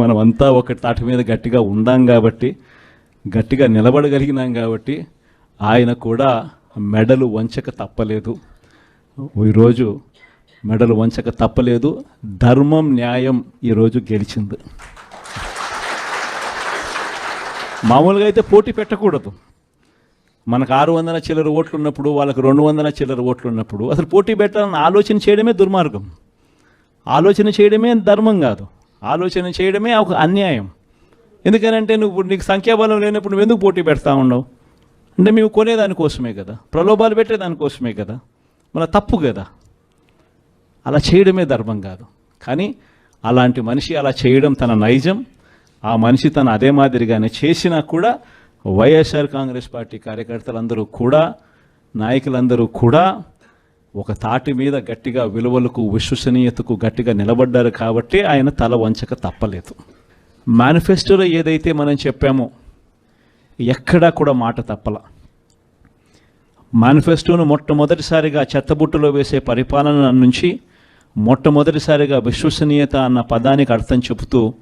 మనం అంతా ఒక తాటి మీద గట్టిగా ఉందాం కాబట్టి గట్టిగా నిలబడగలిగినాం కాబట్టి ఆయన కూడా మెడలు వంచక తప్పలేదు. ఈరోజు మెడలు వంచక తప్పలేదు. ధర్మం న్యాయం ఈరోజు గెలిచింది. మామూలుగా అయితే పోటీ పెట్టకూడదు. మనకు ఆరు వందల చిల్లర ఓట్లు ఉన్నప్పుడు వాళ్ళకి రెండు వందల చిల్లర ఓట్లు ఉన్నప్పుడు అసలు పోటీ పెట్టాలని ఆలోచన చేయడమే దుర్మార్గం. ఆలోచన చేయడమే ధర్మం కాదు. ఆలోచన చేయడమే ఒక అన్యాయం. ఎందుకనంటే నువ్వు నీకు సంఖ్యాబలం లేనప్పుడు నువ్వు ఎందుకు పోటీ పెడతా ఉండవు అంటే మేము కొనేదానికోసమే కదా. ప్రలోభాలు పెట్టేదానికోసమే కదా. మన తప్పు కదా. అలా చేయడమే ధర్మం కాదు. కానీ అలాంటి మనిషి అలా చేయడం తన నైజం. ఆ మనిషి తన అదే మాదిరిగానే చేసినా కూడా వైఎస్ఆర్ కాంగ్రెస్ పార్టీ కార్యకర్తలందరూ కూడా నాయకులందరూ కూడా ఒక తాటి మీద గట్టిగా విలువలకు విశ్వసనీయతకు గట్టిగా నిలబడ్డారు కాబట్టి ఆయన తల వంచక తప్పలేదు. మేనిఫెస్టోలో ఏదైతే మనం చెప్పామో ఎక్కడా కూడా మాట తప్పల. మేనిఫెస్టోను మొట్టమొదటిసారిగా చెత్తబుట్టలో వేసే పరిపాలన నుంచి మొట్టమొదటిసారిగా విశ్వసనీయత అన్న పదానికి అర్థం చెబుతూ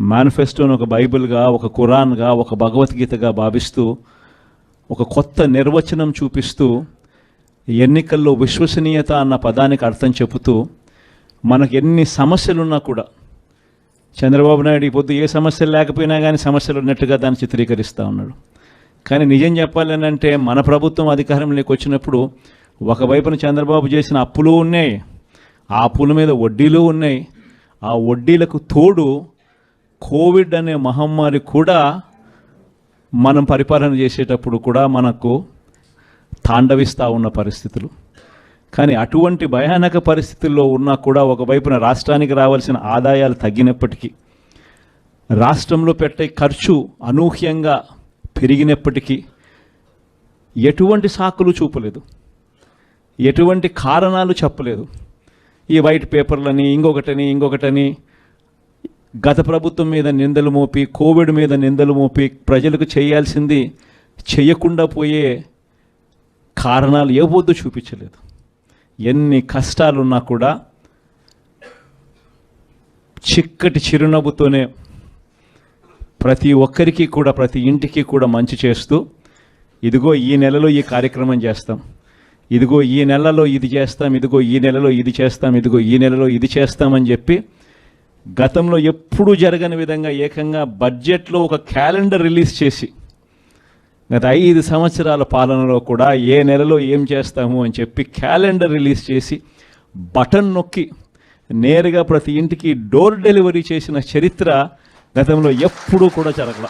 మేనిఫెస్టోను ఒక బైబిల్గా ఒక ఖురాన్గా ఒక భగవద్గీతగా భావిస్తూ ఒక కొత్త నిర్వచనం చూపిస్తూ ఎన్నికల్లో విశ్వసనీయత అన్న పదానికి అర్థం చెబుతూ మనకు ఎన్ని సమస్యలున్నా కూడా చంద్రబాబు నాయుడు ఈ పొద్దు ఏ సమస్యలు లేకపోయినా కానీ సమస్యలు ఉన్నట్టుగా దాన్ని చిత్రీకరిస్తూ ఉన్నాడు. కానీ నిజం చెప్పాలని అంటే మన ప్రభుత్వం అధికారంలోకి వచ్చినప్పుడు ఒకవైపున చంద్రబాబు చేసిన అప్పులు ఉన్నాయి ఆ అప్పుల మీద వడ్డీలు ఉన్నాయి ఆ వడ్డీలకు తోడు కోవిడ్ అనే మహమ్మారి కూడా మనం పరిపాలన చేసేటప్పుడు కూడా మనకు తాండవిస్తూ ఉన్న పరిస్థితులు. కానీ అటువంటి భయానక పరిస్థితుల్లో ఉన్నా కూడా ఒకవైపున రాష్ట్రానికి రావాల్సిన ఆదాయాలు తగ్గినప్పటికీ రాష్ట్రంలో పెట్టే ఖర్చు అనూహ్యంగా పెరిగినప్పటికీ ఎటువంటి సాకులు చూపలేదు. ఎటువంటి కారణాలు చెప్పలేదు. ఈ వైట్ పేపర్లని ఇంకొకటని ఇంకొకటని గత ప్రభుత్వం మీద నిందలు మోపి కోవిడ్ మీద నిందలు మోపి ప్రజలకు చేయాల్సింది చేయకుండా పోయే కారణాలు ఏ వద్దు చూపించలేదు. ఎన్ని కష్టాలున్నా కూడా చిక్కటి చిరునవ్వుతోనే ప్రతి ఒక్కరికి కూడా ప్రతి ఇంటికి కూడా మంచి చేస్తూ ఇదిగో ఈ నెలలో ఈ కార్యక్రమం చేస్తాం ఇదిగో ఈ నెలలో ఇది చేస్తాం ఇదిగో ఈ నెలలో ఇది చేస్తాం ఇదిగో ఈ నెలలో ఇది చేస్తామని చెప్పి గతంలో ఎప్పుడూ జరగని విధంగా ఏకంగా బడ్జెట్లో ఒక క్యాలెండర్ రిలీజ్ చేసి గత ఐదు సంవత్సరాల పాలనలో కూడా ఏ నెలలో ఏం చేస్తాము అని చెప్పి క్యాలెండర్ రిలీజ్ చేసి బటన్ నొక్కి నేరుగా ప్రతి ఇంటికి డోర్ డెలివరీ చేసిన చరిత్ర గతంలో ఎప్పుడూ కూడా జరగల.